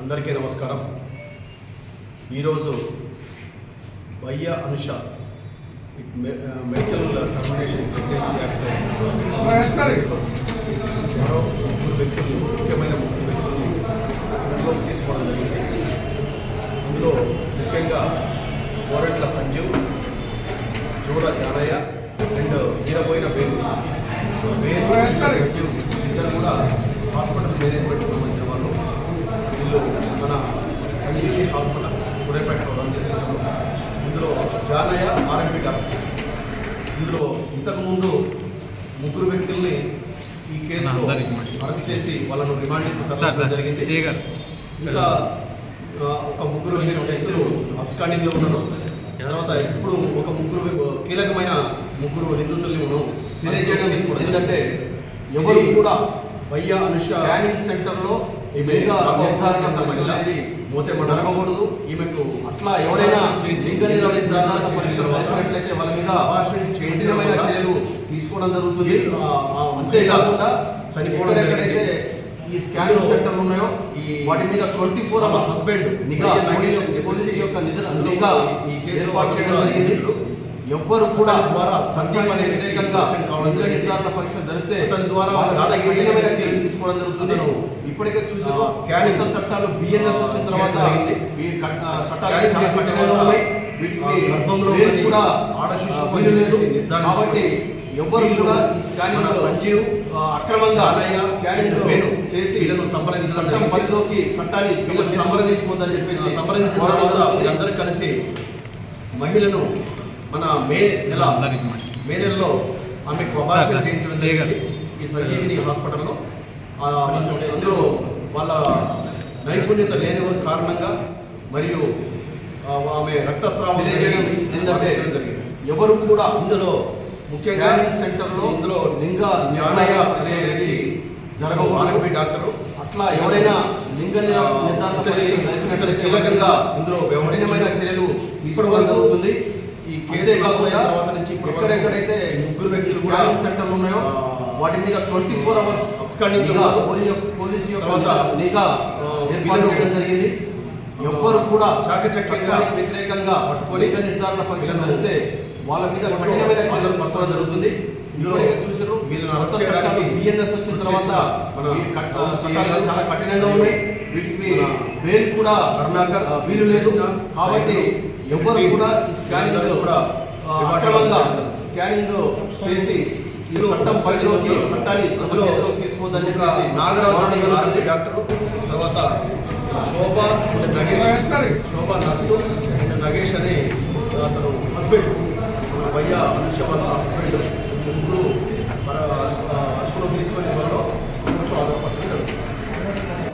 అందరికీ నమస్కారం. ఈరోజు వయ్య అనుష మెడికల్ టర్మినేషన్ ప్రెగ్నెన్సీ యాక్ట్ మరో ముగ్గురు వ్యక్తులు ముఖ్యమైన ముగ్గురు వ్యక్తుల్ని ఇంట్లోకి తీసుకోవడం జరిగింది. అందులో ముఖ్యంగా కోరట్ల సంజీవ్ జోర జానయ్య అండ్ వీరపోయిన పేరు పేరు సంజీవ్ ఇద్దరు కూడా హాస్పిటల్ మేనేజ్మెంట్ సంబంధించిన వాళ్ళు వీళ్ళు మన సంజీవి హాస్పిటల్ సూర్యాపేటలో రన్ చేస్తున్నారు. ఇందులో జానయ్య ఆర్ఎంపీ డాక్టర్ ఇందులో ఇంతకుముందు ముగ్గురు వ్యక్తుల్ని ఈ కేసులో. అరెస్ట్ చేసి వాళ్ళను తరలించడం సార్ జరిగింది. ఇంకా ఒక ముగ్గురు వ్యక్తులు అబ్స్కాండింగ్లో ఉన్నారు. తర్వాత ఇప్పుడు ఒక ముగ్గురు కీలకమైన ముగ్గురు నిందితుల్ని మనం తెలియజేయడం తీసుకోవడం ఏంటంటే ఎవరు కూడా వయ్య అనుష స్కానింగ్ సెంటర్ జరగకూడదు ఈమెకు అట్లా ఎవరైనా చేసి లింగ నిర్ధారణ పరీక్షలు జరిపినట్లయితే వాళ్ళ మీద కఠినమైన చర్యలు తీసుకోవడం జరుగుతుంది. అంతేకాకుండా చనిపోవడం ఎక్కడైతే ఈ స్కానింగ్ సెంటర్లు ఉన్నాయో ఈ వాటి మీద ట్వంటీ ఫోర్ అవర్స్ హస్బెండ్ నిఘా పోలీస్ యొక్క నిధుల నిఘా ఈ కేసు చేయడం జరిగింది. ఎవ్వరు కూడా ద్వారా సందీప్ అనే నిధుల నిర్ధారణ పరీక్ష జరిపితే దాని ద్వారా కఠినమైన చర్యలు తీసుకోవడం జరుగుతుంది. ఇప్పటికే చూసిన స్కానింగ్ చట్టాలు బిఎన్ఎస్ వచ్చిన తర్వాత ఈ చట్టాలు చాలా కఠినంగా ఉన్నాయి. వీటికి గర్భంలో కూడా ఆడ శిశువు వీలు లేదు. కాబట్టి ఎవ్వరు కూడా ఈ స్కానింగ్ సంజీవ్ అక్రమంగా స్కానింగ్ వేణు చేసి వీళ్ళను సంప్రదించడం. చట్టం పరిధిలోకి చట్టాన్ని వీళ్ళకి సంప్రదించుకుందని చెప్పేసి వల్ల వీళ్ళందరూ కలిసి మహిళను మన మే నెల. మే నెలలో ఆమెకు అబార్షన్ సార్, చేయించడం జరిగింది. ఈ సంజీవిని హాస్పిటల్లో. ఆ, అందులో వాళ్ళ నైపుణ్యత లేని కారణంగా మరియు ఆ, ఆమె రక్తస్రావం తెలియజేయడం ఏంటంటే ఎవరు కూడా ఇందులో ముఖ్యంగా సెంటర్లో ఇందులో లింగ జ్ఞానయ అనేది జరగవు. RMP doctor. అట్లా ఎవరైనా లింగ నిర్- నిర్ధారణ జరిపినట్లయితే కీలకంగా ఇందులో వ్యవహరితమైన చర్యలు తీసుకోవడం జరుగుతుంది ఈ కేసు తర్వాత నుంచి ఎక్కడెక్కడైతే ముగ్గురు వ్యక్తులు స్కానింగ్ సెంటర్లు ఉన్నాయో వాటి మీద twenty four hours absconding police police యొక్క నిఘా ఏర్పాటు చేయడం జరిగింది. ఎవ్వరు కూడా చాకచక్యంగా వ్యతిరేకంగా పట్టుకొని నిర్ధారణ పరీక్ష జరిగితే వాళ్ళ మీద కఠినమైన చర్యలు తీసుకోవడం జరుగుతుంది. ఇందులో చూసారు వీళ్ళని అరెస్ట్ చేయడానికి బిఎన్ఎస్ వచ్చిన తర్వాత ఈ కట్- చట్టాలు చాలా కఠినంగా ఉన్నాయి. వీటికి బెయిల్ కూడా కరుణాకర్ వీలు లేదు. కాబట్టి ఎవ్వరు కూడా ఈ స్కానింగ్ కూడా అక్రమంగా స్కానింగ్ చేసి ఈ చట్టం పరిధిలోకి చట్టాన్ని తమ చేతిలోకి తీసుకోవద్దని చెప్పేసి నాగరాజు. డాక్టర్ తర్వాత శోభ నగేష్